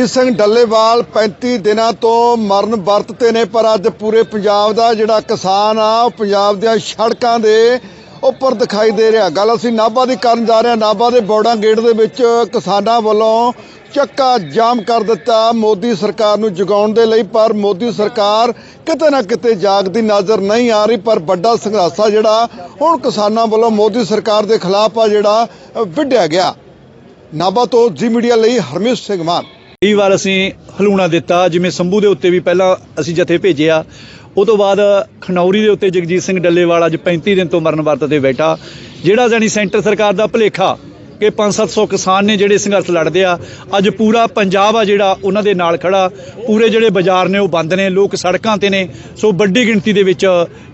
ਜੀ ਸਿੰਘ ਡੱਲੇਵਾਲ 35 ਦਿਨਾਂ ਤੋਂ ਮਰਨ ਵਰਤ ਤੇ ਨੇ, ਪਰ ਅੱਜ ਪੂਰੇ ਪੰਜਾਬ ਦਾ ਜਿਹੜਾ ਕਿਸਾਨ ਆ, ਉਹ ਪੰਜਾਬ ਦੀਆਂ ਸੜਕਾਂ ਦੇ ਉੱਪਰ ਦਿਖਾਈ ਦੇ ਰਿਹਾ। ਗੱਲ ਅਸੀਂ ਨਾਭਾ ਦੀ ਕਰਨ ਜਾ ਰਹੇ ਹਾਂ। ਨਾਭਾ ਦੇ ਬੋੜਾ ਗੇਟ ਦੇ ਵਿੱਚ ਕਿਸਾਨਾਂ ਵੱਲੋਂ ਚੱਕਾ ਜਾਮ ਕਰ ਦਿੱਤਾ ਮੋਦੀ ਸਰਕਾਰ ਨੂੰ ਜਗਾਉਣ ਦੇ ਲਈ, ਪਰ ਮੋਦੀ ਸਰਕਾਰ ਕਿਤੇ ਨਾ ਕਿਤੇ ਜਾਗਦੀ ਨਜ਼ਰ ਨਹੀਂ ਆ ਰਹੀ। ਪਰ ਵੱਡਾ ਸੰਘਰਸ਼ਾ ਜਿਹੜਾ, ਹੁਣ ਕਿਸਾਨਾਂ ਵੱਲੋਂ ਮੋਦੀ ਸਰਕਾਰ ਦੇ ਖਿਲਾਫ ਆ ਜਿਹੜਾ ਵਿੱਢਿਆ ਗਿਆ। ਨਾਭਾ ਤੋਂ ਜੀ ਮੀਡੀਆ ਲਈ ਹਰਮੀਤ ਸਿੰਘ ਮਾਨ। ਕਈ ਵਾਰ ਅਸੀਂ ਹਲੂਣਾ ਦਿੱਤਾ, ਜਿਵੇਂ ਸੰਭੂ ਦੇ ਉੱਤੇ ਵੀ ਪਹਿਲਾਂ ਅਸੀਂ ਜਥੇ ਭੇਜਿਆ ਉਹ ਤੋਂ ਬਾਅਦ ਖਨੌਰੀ ਦੇ ਉੱਤੇ ਜਗਜੀਤ ਸਿੰਘ ਡੱਲੇਵਾਲ ਅੱਜ 35 ਦਿਨ ਤੋਂ ਮਰਨ ਵਰਤ ਤੇ ਬੈਠਾ। ਜਿਹੜਾ ਜਾਨੀ ਸੈਂਟਰ ਸਰਕਾਰ ਦਾ ਭੁਲੇਖਾ ਕਿ 5-700 ਕਿਸਾਨ ਨੇ ਜਿਹੜੇ ਸੰਘਰਸ਼ ਲੜਦੇ ਆ, ਅੱਜ ਪੂਰਾ ਪੰਜਾਬ ਆ ਜਿਹੜਾ, ਉਹਨਾਂ ਦੇ ਨਾਲ ਖੜਾ। ਪੂਰੇ ਜਿਹੜੇ ਬਾਜ਼ਾਰ ਨੇ ਉਹ ਬੰਦ ਨੇ, ਲੋਕ ਸੜਕਾਂ ਤੇ ਨੇ। ਸੋ ਵੱਡੀ ਗਿਣਤੀ ਦੇ ਵਿੱਚ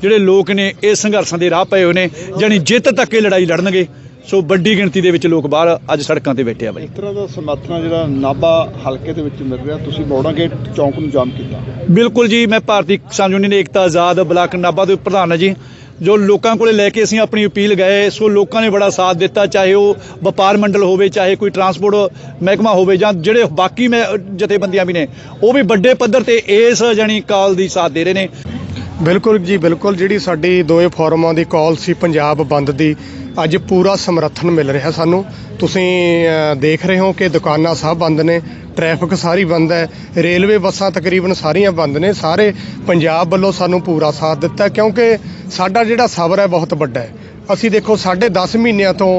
ਜਿਹੜੇ ਲੋਕ ਨੇ, ਇਹ ਸੰਘਰਸ਼ਾਂ ਦੇ ਰਾਹ ਪਏ ਹੋਏ ਨੇ। ਜਾਨੀ ਜਿੱਤ ਤੱਕ ਇਹ ਲੜਾਈ ਲੜਨਗੇ। ਸੋ ਵੱਡੀ ਗਿਣਤੀ ਦੇ ਵਿੱਚ ਲੋਕ ਬਾਹਰ ਅੱਜ ਸੜਕਾਂ ਤੇ ਬੈਠੇ ਆ ਬਾਈ। ਇਸ ਤਰ੍ਹਾਂ ਦਾ ਸਮਰਥਨ ਜਿਹੜਾ ਨਾਭਾ ਹਲਕੇ ਦੇ ਵਿੱਚ ਮਿਲ ਰਿਹਾ। ਤੁਸੀਂ ਬੌੜਾ ਗੇਟ ਚੌਂਕ ਨੂੰ ਜਾਮ ਕੀਤਾ। ਬਿਲਕੁਲ ਜੀ ਮੈਂ ਭਾਰਤੀ ਕਿਸਾਨ ਯੂਨੀਅਨ ਏਕਤਾ ਆਜ਼ਾਦ ਬਲਾਕ ਨਾਭਾ ਦੇ ਪ੍ਰਧਾਨ ਹਾਂ ਜੀ। ਜੋ ਲੋਕਾਂ ਕੋਲੇ ਲੈ ਕੇ ਅਸੀਂ ਆਪਣੀ ਅਪੀਲ ਗਏ ਸੋ ਲੋਕਾਂ ਨੇ ਬੜਾ ਸਾਥ ਦਿੱਤਾ ਚਾਹੇ ਉਹ ਵਪਾਰ ਮੰਡਲ ਹੋਵੇ ਚਾਹੇ ਕੋਈ ਟਰਾਂਸਪੋਰਟ ਮਹਿਕਮਾ ਹੋਵੇ ਜਾਂ ਜਿਹੜੇ ਬਾਕੀ ਮੈਂ ਜਥੇਬੰਦੀਆਂ ਵੀ ਨੇ ਉਹ ਵੀ ਵੱਡੇ ਪੱਧਰ ਤੇ ਇਸ ਜਾਨੀ ਕਾਲ ਦੀ ਸਾਥ ਦੇ ਰਹੇ ਨੇ। ਬਿਲਕੁਲ ਜੀ, ਬਿਲਕੁਲ ਜਿਹੜੀ ਸਾਡੀ ਦੋਏ ਫੋਰਮਾਂ ਦੀ ਕਾਲ ਸੀ ਪੰਜਾਬ ਬੰਦ ਦੀ, ਅੱਜ ਪੂਰਾ ਸਮਰਥਨ ਮਿਲ ਰਿਹਾ ਸਾਨੂੰ। ਤੁਸੀਂ ਦੇਖ ਰਹੇ ਹੋ ਕਿ ਦੁਕਾਨਾਂ ਸਭ ਬੰਦ ਨੇ, ਟ੍ਰੈਫਿਕ ਸਾਰੀ ਬੰਦ ਹੈ, ਰੇਲਵੇ ਬੱਸਾਂ ਤਕਰੀਬਨ ਸਾਰੀਆਂ ਬੰਦ ਨੇ, ਸਾਰੇ ਪੰਜਾਬ ਵੱਲੋਂ ਸਾਨੂੰ ਪੂਰਾ ਸਾਥ ਦਿੱਤਾ ਕਿਉਂਕਿ ਸਾਡਾ ਜਿਹੜਾ ਸਬਰ ਹੈ ਬਹੁਤ ਵੱਡਾ ਹੈ। ਅਸੀਂ ਦੇਖੋ, ਸਾਢੇ 10 ਮਹੀਨਿਆਂ ਤੋਂ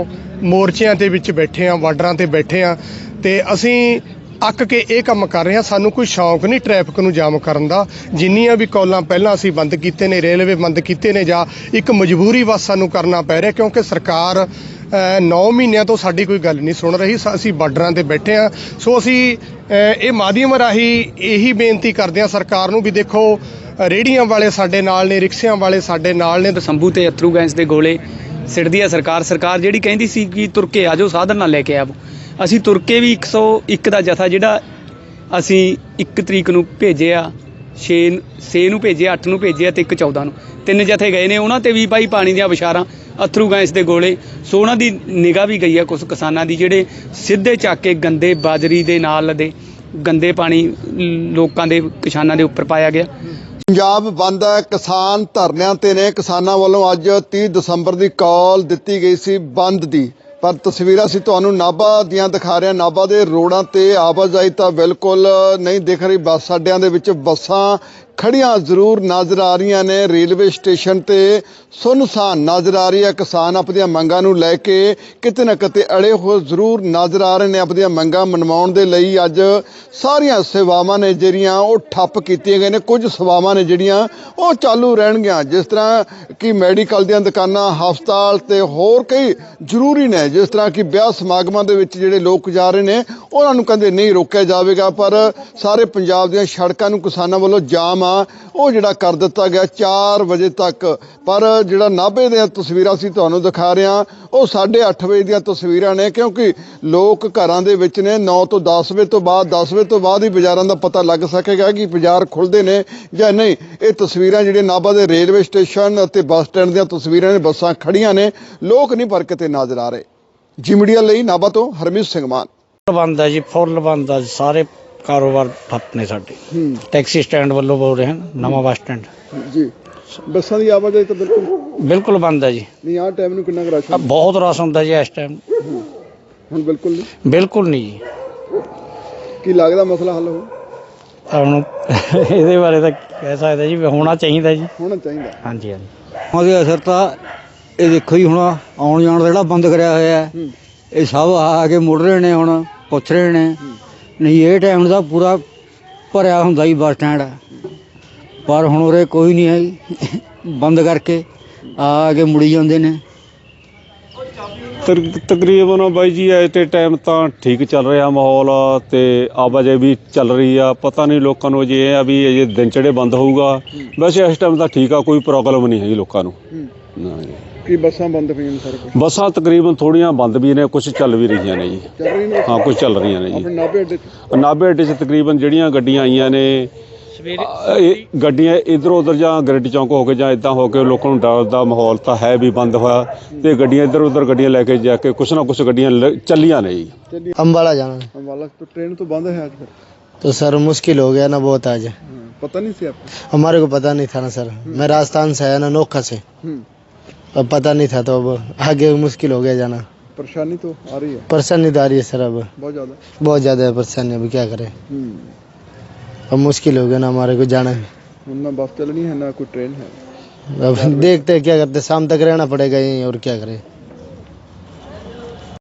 ਮੋਰਚਿਆਂ ਦੇ ਵਿੱਚ ਬੈਠੇ ਆ ਬਾਰਡਰਾਂ ਤੇ ਬੈਠੇ ਆ ਤੇ ਅਸੀਂ ਅੱਕ ਕੇ ਇਹ ਕੰਮ ਕਰ ਰਹੇ ਹਾਂ। ਸਾਨੂੰ ਕੋਈ ਸ਼ੌਂਕ ਨਹੀਂ ਟ੍ਰੈਫਿਕ ਨੂੰ ਜਾਮ ਕਰਨ ਦਾ। ਜਿੰਨੀਆਂ ਵੀ ਕਾਲਾਂ ਪਹਿਲਾਂ ਅਸੀਂ ਬੰਦ ਕੀਤੇ ਨੇ ਰੇਲਵੇ ਬੰਦ ਕੀਤੇ ਨੇ ਜਾਂ ਇੱਕ ਮਜਬੂਰੀ ਵਸ ਸਾਨੂੰ ਕਰਨਾ ਪੈ ਰਿਹਾ ਕਿਉਂਕਿ ਸਰਕਾਰ 9 ਮਹੀਨਿਆਂ ਤੋਂ ਸਾਡੀ ਕੋਈ ਗੱਲ ਨਹੀਂ ਸੁਣ ਰਹੀ। ਅਸੀਂ ਬਾਰਡਰਾਂ ਤੇ ਬੈਠੇ ਹਾਂ। ਸੋ ਅਸੀਂ ਇਹ ਮਾਧਿਅਮ ਰਾਹੀਂ ਇਹੀ ਬੇਨਤੀ ਕਰਦੇ ਹਾਂ ਸਰਕਾਰ ਨੂੰ ਵੀ ਦੇਖੋ ਅ, ਰੇਹੜੀਆਂ ਵਾਲੇ ਸਾਡੇ ਨਾਲ ਨੇ ਰਿਕਸ਼ਿਆਂ ਵਾਲੇ ਸਾਡੇ ਨਾਲ ਨੇ। ਸੰਭੂ ਤੇ ਅਥਰੂ ਗੈਂਸ ਦੇ ਗੋਲੇ ਸਿੜਦੀ ਆ ਸਰਕਾਰ। ਸਰਕਾਰ ਜਿਹੜੀ ਕਹਿੰਦੀ ਸੀ ਕਿ ਤੁਰ ਕੇ ਆ ਜਾਓ ਸਾਧਨ ਨਾਲ ਲੈ ਕੇ ਆਵੋ। ਅਸੀਂ ਤੁਰ ਕੇ ਵੀ 101 ਦਾ ਜਥਾ ਜਿਹੜਾ ਅਸੀਂ 1 ਤਰੀਕ ਨੂੰ ਭੇਜਿਆ 6 6 ਨੂੰ ਭੇਜਿਆ 8 ਨੂੰ ਭੇਜਿਆ ਤੇ 1 14 ਨੂੰ। ਤਿੰਨ ਜਥੇ ਗਏ ਨੇ, ਉਹਨਾਂ ਤੇ ਵੀ ਭਾਈ ਪਾਣੀ ਦੀਆਂ ਵਿਸ਼ਾਰਾਂ ਅਥਰੂ ਗੈਸ ਦੇ ਗੋਲੇ। ਸੋ ਉਹਨਾਂ ਦੀ ਨਿਗਾਹ ਵੀ ਗਈ ਆ ਕੁਝ ਕਿਸਾਨਾਂ ਦੀ, ਜਿਹੜੇ ਸਿੱਧੇ ਚੱਕ ਕੇ ਗੰਦੇ ਬਾਜਰੀ ਦੇ ਨਾਲ ਦੇ ਗੰਦੇ ਪਾਣੀ ਲੋਕਾਂ ਦੇ, ਕਿਸਾਨਾਂ ਦੇ ਉੱਪਰ ਪਾਇਆ ਗਿਆ। ਪੰਜਾਬ ਬੰਦ ਹੈ, ਕਿਸਾਨ ਧਰਨਿਆਂ ਤੇ ਨੇ। ਕਿਸਾਨਾਂ ਵੱਲੋਂ ਅੱਜ 30 ਦਸੰਬਰ ਦੀ ਕਾਲ ਦਿੱਤੀ ਗਈ ਸੀ ਬੰਦ ਦੀ। ਪਰ ਤਸਵੀਰਾਂ ਅਸੀਂ ਤੁਹਾਨੂੰ ਨਾਭਾ ਦੀਆਂ ਦਿਖਾ ਰਹੇ ਹਾਂ। ਨਾਭਾ ਦੇ ਰੋਡਾਂ ਤੇ ਆਵਾਜਾਈ ਤਾਂ ਬਿਲਕੁਲ ਨਹੀਂ ਦਿਖ ਰਹੀ। ਬੱਸ ਅੱਡਿਆਂ ਦੇ ਵਿੱਚ ਬੱਸਾਂ ਖੜੀਆਂ ਜ਼ਰੂਰ ਨਜ਼ਰ ਆ ਰਹੀਆਂ ਨੇ। ਰੇਲਵੇ ਸਟੇਸ਼ਨ ਤੇ ਸੁਨਸਾਨ ਨਜ਼ਰ ਆ ਰਹੀ ਹੈ। ਕਿਸਾਨ ਆਪਣੀਆਂ ਮੰਗਾਂ ਨੂੰ ਲੈ ਕੇ ਕਿਤੇ ਨਾ ਕਿਤੇ ਅੜੇ ਹੋਏ ਜ਼ਰੂਰ ਨਜ਼ਰ ਆ ਰਹੇ ਨੇ। ਆਪਣੀਆਂ ਮੰਗਾਂ ਮਨਵਾਉਣ ਦੇ ਲਈ ਅੱਜ ਸਾਰੀਆਂ ਸੇਵਾਵਾਂ ਨੇ ਜਿਹੜੀਆਂ ਉਹ ਠੱਪ ਕੀਤੀਆਂ ਗਈਆਂ ਨੇ। ਕੁਝ ਸੇਵਾਵਾਂ ਨੇ ਜਿਹੜੀਆਂ ਉਹ ਚਾਲੂ ਰਹਿਣਗੀਆਂ। ਜਿਸ ਤਰ੍ਹਾਂ ਕਿ ਮੈਡੀਕਲ ਦੀਆਂ ਦੁਕਾਨਾਂ, ਹਸਪਤਾਲ ਤੇ ਹੋਰ ਕਈ ਜ਼ਰੂਰੀ ਨੇ। ਜਿਸ ਤਰ੍ਹਾਂ ਕਿ ਵਿਆਹ ਸਮਾਗਮਾਂ ਦੇ ਵਿੱਚ ਜਿਹੜੇ ਲੋਕ ਜਾ ਰਹੇ ਨੇ ਉਹਨਾਂ ਨੂੰ ਕਹਿੰਦੇ ਨਹੀਂ ਰੋਕਿਆ ਜਾਵੇਗਾ, ਪਰ ਸਾਰੇ ਪੰਜਾਬ ਦੀਆਂ ਸੜਕਾਂ ਨੂੰ ਕਿਸਾਨਾਂ ਵੱਲੋਂ ਜਾਮ ਆ। ਉਹ ਜਿਹੜਾ ਕਰ ਦਿੱਤਾ ਗਿਆ 4 ਵਜੇ ਤੱਕ। ਪਰ ਜਿਹੜਾ ਨਾਭੇ ਦੀਆਂ ਤਸਵੀਰਾਂ ਸੀ ਤੁਹਾਨੂੰ ਦਿਖਾ ਰਿਹਾ ਉਹ 8:30 ਵਜੇ ਦੀਆਂ ਤਸਵੀਰਾਂ ਨੇ, ਕਿਉਂਕਿ ਲੋਕ ਘਰਾਂ ਦੇ ਵਿੱਚ ਨੇ। 9 ਤੋਂ 10 ਵਜੇ ਤੋਂ ਬਾਅਦ 10 ਵਜੇ ਤੋਂ ਬਾਅਦ ਹੀ ਬਾਜ਼ਾਰਾਂ ਦਾ ਪਤਾ ਲੱਗ ਸਕੇਗਾ ਕਿ ਬਾਜ਼ਾਰ ਖੁੱਲਦੇ ਨੇ ਜਾਂ ਨਹੀਂ। ਇਹ ਤਸਵੀਰਾਂ ਜਿਹੜੀਆਂ ਨਾਭਾ ਦੇ ਰੇਲਵੇ ਸਟੇਸ਼ਨ ਅਤੇ ਬੱਸ ਸਟੈਂਡ ਦੀਆਂ ਤਸਵੀਰਾਂ ਨੇ, ਬੱਸਾਂ ਖੜੀਆਂ ਨੇ। ਲੋਕ ਨਹੀਂ ਪਰ ਕਿਤੇ ਨਜ਼ਰ ਆ ਰਹੇ। ਜੀ ਮੀਡੀਆ ਲਈ ਨਾਭਾ ਤੋਂ ਹਰਮੀਤ ਸਿੰਘ ਮਾਨ। ਬੰਦ ਹੈ ਜੀ ਫੁੱਲ ਬੰਦ ਹੈ ਜੀ, ਸਾਰੇ ਕਾਰੋਬਾਰ ਠੱਪ ਨੇ ਸਾਡੇ। ਹੂੰ। ਟੈਕਸੀ ਸਟੈਂਡ ਵੱਲੋਂ ਬੋਲ ਰਹੇ ਹਨ ਨਵਾਂ ਬੱਸ ਸਟੈਂਡ। ਜੀ। ਬੱਸਾਂ ਦੀ ਆਵਾਜਾਈ ਤਾਂ ਬਿਲਕੁਲ ਬਿਲਕੁਲ ਬੰਦ ਹੈ ਜੀ। ਨਹੀਂ ਆਹ ਟਾਈਮ ਨੂੰ ਕਿੰਨਾ ਕੁ ਰਸ਼ ਆਹ ਬਹੁਤ ਰਸ ਹੁੰਦਾ ਜੀ ਇਸ ਟਾਈਮ ਹੁਣ ਬਿਲਕੁਲ ਨਹੀਂ? ਬਿਲਕੁਲ ਨਹੀਂ ਜੀ। ਕੀ ਲੱਗਦਾ ਮਸਲਾ ਹੱਲ ਹੋ ਹੁਣ ਇਹਦੇ ਬਾਰੇ ਤਾਂ ਕਹਿ ਸਕਦੇ ਜੀ ਵੀ ਹੋਣਾ ਚਾਹੀਦਾ ਜੀ। ਹੋਣਾ ਚਾਹੀਦਾ। ਹਾਂਜੀ ਹਾਂਜੀ। ਉਹਦੇ ਅਸਰ ਤਾਂ ਇਹ ਦੇਖੋ ਜੀ ਹੁਣ ਆਉਣ ਜਾਣ ਦਾ ਜਿਹੜਾ ਬੰਦ ਕਰਿਆ ਹੋਇਆ ਹੈ। ਹੂੰ। ਇਹ ਸਭ ਆ ਕੇ ਮੁੜ ਰਹੇ ਨੇ ਹੁਣ ਪੁੱਛ ਰਹੇ ਨੇ। ਨਹੀਂ ਇਹ ਟਾਈਮ ਦਾ ਪੂਰਾ ਭਰਿਆ ਹੁੰਦਾ ਜੀ ਬੱਸ ਸਟੈਂਡ। ਪਰ ਹੁਣ ਉਰੇ ਕੋਈ ਨਹੀਂ ਹੈ। ਬੰਦ ਕਰਕੇ ਆ ਕੇ ਮੁੜੀ ਜਾਂਦੇ ਨੇ। ਤਕ- ਤਕਰੀਬਨ ਬਾਈ ਜੀ ਐਟ ਏ ਟਾਈਮ ਤਾਂ ਠੀਕ ਚੱਲ ਰਿਹਾ ਮਾਹੌਲ ਤੇ ਆਵਾਜਾਈ ਵੀ ਚੱਲ ਰਹੀ ਆ। ਪਤਾ ਨਹੀਂ ਲੋਕਾਂ ਨੂੰ ਜੇ ਇਹ ਆ ਵੀ ਇਹ ਦਿਨ ਚੜੇ ਬੰਦ ਹੋਊਗਾ। ਵੈਸੇ ਇਸ ਟਾਈਮ ਤਾਂ ਠੀਕ ਆ ਕੋਈ ਪ੍ਰੋਬਲਮ ਨਹੀਂ ਹੈਗੀ ਲੋਕਾਂ ਨੂੰ। ਹੂੰ। ਨਾ ਜੀ। ਕੀ ਬੱਸਾਂ ਬੰਦ ਪਈਆਂ ਨੇ ਸਾਰੇ ਕੋਲ ਬੱਸਾਂ ਤਕਰੀਬਨ ਥੋੜੀਆਂ ਬੰਦ ਵੀ ਨੇ ਕੁਝ ਚੱਲ ਵੀ ਰਹੀਆਂ ਨੇ ਜੀ ਚੱਲ ਰਹੀ ਨੇ ਹਾਂ ਕੁਝ ਚੱਲ ਰਹੀਆਂ ਨੇ ਜੀ ਆਪਣੇ ਨਾਭੇ ਅੱਡੇ 'ਚ ਨਾਭੇ ਅੱਡੇ 'ਚ ਤਕਰੀਬਨ ਜਿਹੜੀਆਂ ਗੱਡੀਆਂ ਆਈਆਂ ਨੇ ਅ, ਇਹ ਗੱਡੀਆਂ ਇਧਰ ਉਧਰ ਜਾਂ ਗ੍ਰਿਡ ਚੌਂਕ ਹੋ ਕੇ ਜਾਂ ਇਦਾਂ ਹੋ ਕੇ ਲੋਕਾਂ ਨੂੰ ਡਰ ਦਾ ਮਾਹੌਲ ਤਾਂ ਹੈ ਵੀ ਬੰਦ ਹੋਇਆ ਤੇ ਗੱਡੀਆਂ ਇਧਰ ਉਧਰ ਗੱਡੀਆਂ ਲੈ ਕੇ ਜਾ ਕੇ ਕੁਛ ਨਾ ਕੁਛ ਗੱਡੀਆਂ ਲ- ਚੱਲੀਆਂ ਨੇ ਜੀ ਚੱਲੀ ਅੰਬਾਲਾ ਜਾਣਾ ਅੰਬਾਲਾ ਤੋਂ ਟ੍ਰੇਨ ਤੋਂ ਬੰਦ ਹੈ ਅੱਜ ਫਿਰ तो सर मुश्किल हो गया ना बहुत आज ਪਤਾ ਨਹੀਂ ਸੀ आपको हमारे को पता नहीं था ना सर मैं राजस्थान से आया ना नोखा से अब पता नहीं था तो अब आगे मुश्किल हो गया जाना। परेशानी तो आ रही है? परेशानी तो आ रही है सर अब। बहुत ज़्यादा? बहुत ज़्यादा है परेशानी अब क्या करें? हम्म। अब मुश्किल हो गया ना हमारे को जाना। है ना बस चलनी है ना कोई ट्रेन है। अब देखते हैं क्या करते शाम तक रहना पड़ेगा यहीं और क्या करें।